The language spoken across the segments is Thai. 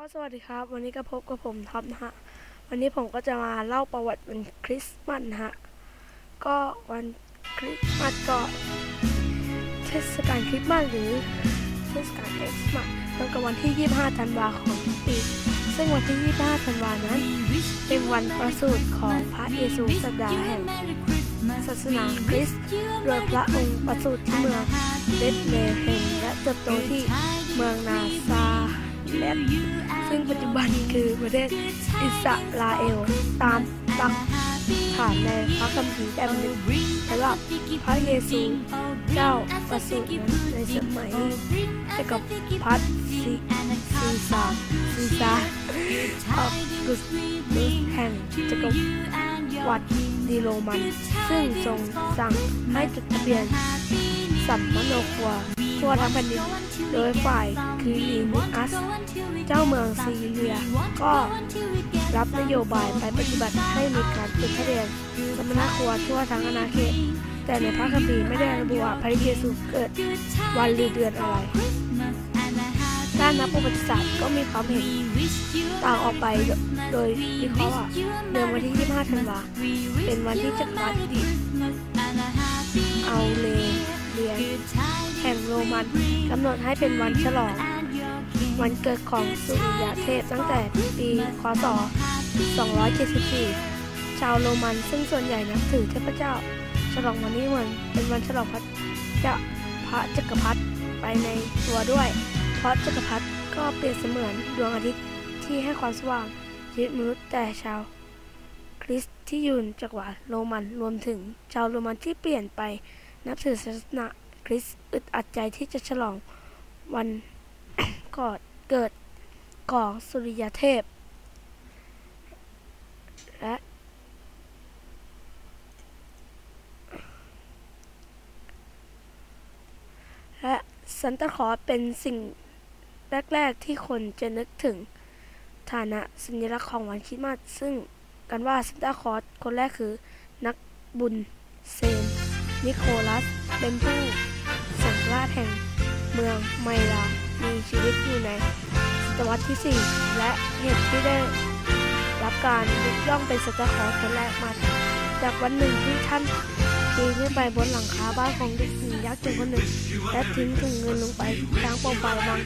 ก็สวัสดีครับ วันนี้ก็พบกับผมท็อปนะฮะ วันนี้ผมก็จะมาเล่าประวัติวันคริสต์มาสนะฮะ ก็วันคริสต์มาสก็เทศกาลคริสต์มาสหรือเทศกาลคริสต์มาสตรงกับวันที่ 25 ธันวาของทุกปี ซึ่งวันที่ 25 ธันวานั้น เป็นวันประสูติของพระเยซูสัดาแห่งศาสนาคริสต์โดยพระองค์ประสูติที่เมืองเบธเลเฮมและเติบโตที่เมืองนาซา เรตซึ่งปัจจุบันคือประเทศอิสราเอล ตามหลักฐานในพระคัมภีร์แบบหนึ่งสำหรับพระเยซูเจ้าประสูตินในสมัยจักรพรรดิซีซีซาซีซาออกุสตุสแห่งจักรวรรดิดีโรมัน ซึ่งทรงสั่งให้จดทะเบียนสัมมโนครัว ทั่วทั้งแผ่นดิน โดยฝ่ายคือลีนิอัส เจ้าเมืองซีเรีย ก็รับนโยบายไปปฏิบัติให้มีการจดทะเบียนสมณครัวทั่วทั้งอาณาเขต แต่ในพระคัมภีร์ไม่ได้ระบุว่าพระเยซูเกิดวันหรือเดือนอะไรด้านนักประวัติศาสตร์ก็มีความเห็นต่างออกไปโดยวิเคราะห์ว่าเดือนวันที่ 25 ธันวาเป็นวันที่จักรวรรดิเอาเลเลียน ห่งโรมันกำหนดให้เป็นวันฉลอง วันเกิดของสุริยเทพตั้งแต่ปีคศ 274 ชาวโรมันซึ่งส่วนใหญ่นับถือเทพเจ้า ฉลองวันนี้เหมือนเป็นวันฉลองพระเจ้าพระจักรพรรดิไปในตัวด้วย เพราะจักรพรรดิก็เปรียบเสมือนดวงอาทิตย์ที่ให้ความสว่างชีวิตมนุษย์แต่ชาวคริสต์ที่ยู่จักรวรรดิโรมันรวมถึงชาวโรมันที่เปลี่ยนไปนับถือศาสนา คริสอึดอัดใจที่จะฉลองวันก่อนเกิดของสุริยเทพ และและซันตาคอสเป็นสิ่งแรก ๆ ที่คนจะนึกถึงฐานะสัญลักษณ์ของวันคริสต์มาสซึ่งกันว่าซันตาคอสคนแรกคือนักบุญเซนนิโคลัสเป็นผู้ ราชแห่งเมืองไมลา มีชีวิตอยู่ในศตวรรษที่ 4 และเหตุที่ได้รับการยกย่องเป็นสัตว์ขอคนแรกมาจากวันหนึ่งที่ท่านปีนขึ้นไปบนหลังคาบ้านของเด็กหญิงยักษ์จนคนหนึ่งและทิ้งถุงเงินลงไปทางปร่งไปบาง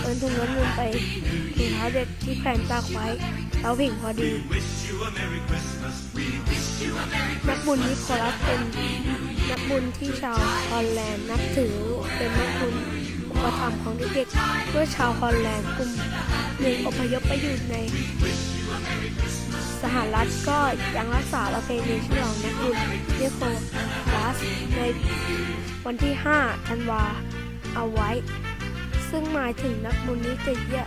เอินถุงเงินลงไปถุงเท้าเด็กที่แขวนตากไว้เท้าผิงพอดีนักบุญนิโคลัสเป็นนักบุญที่ชาวฮอลแลนด์นับถือ เป็นนักบุญอุปถัมภ์ของเด็กๆเมื่อชาวฮอลแลนด์กลุ่มหนึ่งอพยพไปอยู่ใน สหรัฐก็ยังรักษาประเพณีฉลองนักบุญนิโคลัสในวันที่ 5 ธันวาเอาไว้ ซึ่งหมายถึงนักบุญนี้จะเยี่ย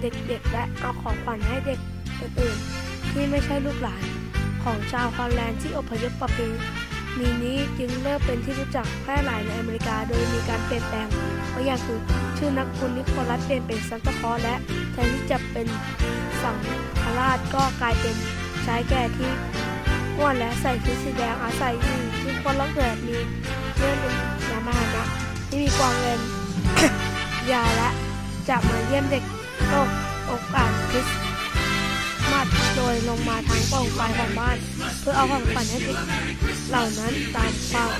เด็กๆและเอาของขวัญให้เด็กอื่นๆที่ไม่ใช่ลูกหลานของชาวฮอลแลนด์ที่อพยพประเพณี มีนี้จึงเริ่มเป็นที่รู้จักแพร่หลายในอเมริกา โดยมีการเปลี่ยนแปลงบางอย่างคือชื่อนักบุญนิโคลัสเปลี่ยนเป็นซันตาคลอสและแทนที่จะเป็นสังฆราชก็กลายเป็นชายแก่ที่อ้วนและใส่ชุดสีแดงอาศัยอยู่ที่คนละเกิดมีเรื่องเป็นยานพานะที่มีกวางเงินยาและจะมาเยี่ยมเด็กโลกโอกาสคริสต์มาสโดยลงมาทางป่งไฟของบ้าน พื่อเอาของขวัญให้เด็กเหล่านั้นตามความ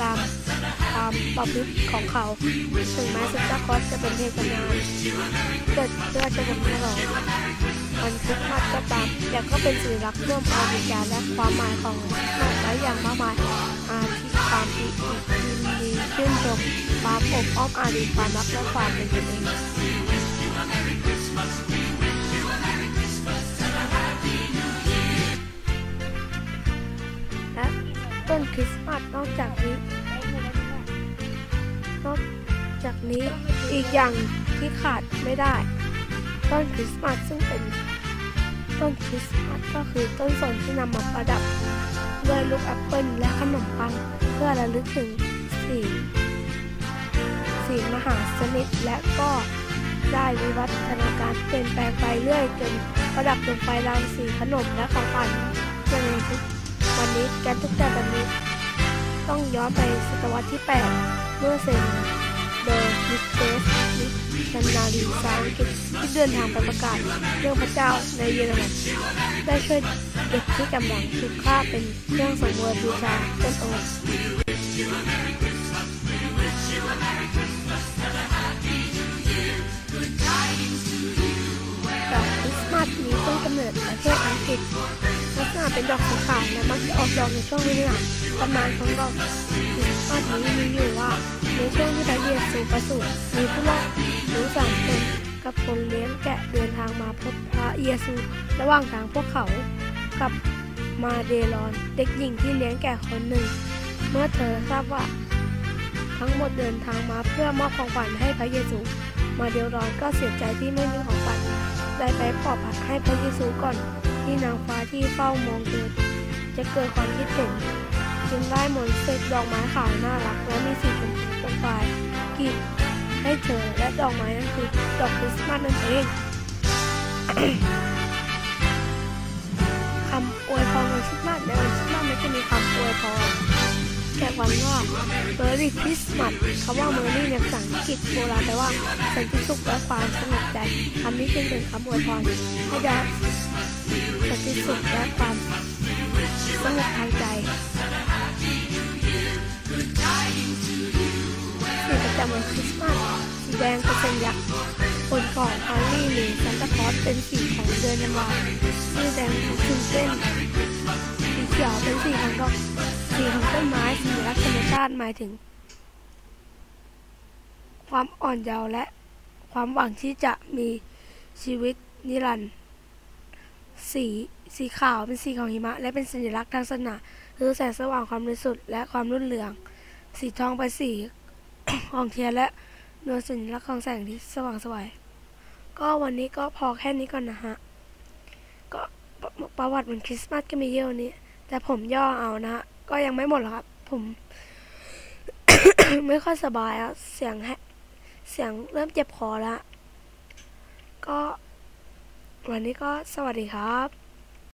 ตามตามประพฤติของเขา ถึงแม้ซินตาคอสจะเป็นเทศกาลเกิดเพื่อจะเป็นฉลองวันคริสต์มาสก็ตามแต่ก็เป็นสัญลักร่วมอาวิญญาณและความหมายของนอกหลายอย่างมากมายอาทิความดียินดีชื่นชมความอบอ้อมอารีความรักและความเป็นกันเอง ต้นคริสต์มาสนอกจากนี้ นอกจากนี้อีกอย่างที่ขาดไม่ได้ ต้นคริสต์มาสซึ่งเป็นต้นคริสต์มาสก็คือต้นสนที่นำมาประดับด้วยลูกแอปเปิลและขนมปังเพื่อระลึกถึงสีสีมหาสนิทและก็ได้วิวัฒนาการเปลี่ยนแปลงไปเรื่อยจนประดับลงไฟรางสีขนมและของขวัญจนในทุก วันนี้แกนทุกแต่แบบนี้ ต้องย้อนไปศตวรรษที่ 8 เมื่อเซนโดยมิสเตสมิชันนารีสาวอังกฤษที่เดินทางไปประกาศเรื่องพระเจ้าในเยอรมันได้ช่วยเด็กที่กำลังถูกฆ่าเป็นเครื่องสังเวยบูชาต้นโอดอกคริสต์มาสมีต้นกำเนิดประเทศอังกฤษ ลักเป็นดอกสีขาวและมักจะออกดอกในช่วงฤดูหนาวตำนานของดอกคริสต์มาสนี้มีอยู่ว่าในช่วงที่พระเยซูประสูติมีผู้รอดรู้สามคนกับคนเลี้ยงแกะเดินทางมาพบพระเยซู ระหว่างทางพวกเขากับมาเดลอนเด็กหญิงที่เลี้ยงแกะคนหนึ่ง เมื่อเธอทราบว่า ทั้งหมดเดินทางมาเพื่อมอบของขวัญให้พระเยซู มาเดลอนก็เสียใจที่ไม่มีของขวัญได้ไปปลอบผัดให้พระเยซูก่อน ที่นางฟ้าที่เฝ้ามองเดินจะเกิดความคิดเห็นจึงได้หมนเสกดอกไม้ขาวน่ารักและมีสีชมพูตรงปลายกรีบให้เธอและดอกไม้นั่นคือดอกคริสต์มาสนั่นเองคำอวยพรวันคริสต์มาสในวันคริสต์มาสมันจะมีคำอวยพรแก่วันว่า Merry Christmas คำว่า Merry ในภาษาอังกฤษโบราณแปลว่าสันติสุขและความสงบใจคำนี้จึงเป็นคำอวยพรให้ได้ สันติสุขและความสงบทางใจสีประจำวันคริสต์มาสสีแดงเป็นสัญลักษณ์ผลของฮาร์รี่หรือซันตาคลอสเป็นสีของเดือนธันวาสีแดงคือเส้นสีเขียวเป็นสีของดอกสีของต้นไม้สีลักษณ์ธรรมชาติหมายถึง ความอ่อนเยาว์และความหวังที่จะมีชีวิตนิรันดร์ สีสีขาวเป็นสีของหิมะ และเป็นสัญลักษณ์ทางศาสนาคือแสงสว่างความบริสุทธิ์และความรุ่นเรือง สีทองเป็นสีของเทียนและนวลสัญลักษณ์ของแสงที่สว่างสวยก็วันนี้ก็พอแค่นี้ก่อนนะฮะก็ประวัติวันคริสต์มาสก็มีเยอะนี้แต่ผมย่อเอานะฮะก็ยังไม่หมดหรอกครับ ผม ไม่ค่อยสบายอะเสียงเสียงเริ่มเจ็บคอแล้วก็ วันนี้ก็สวัสดีครับ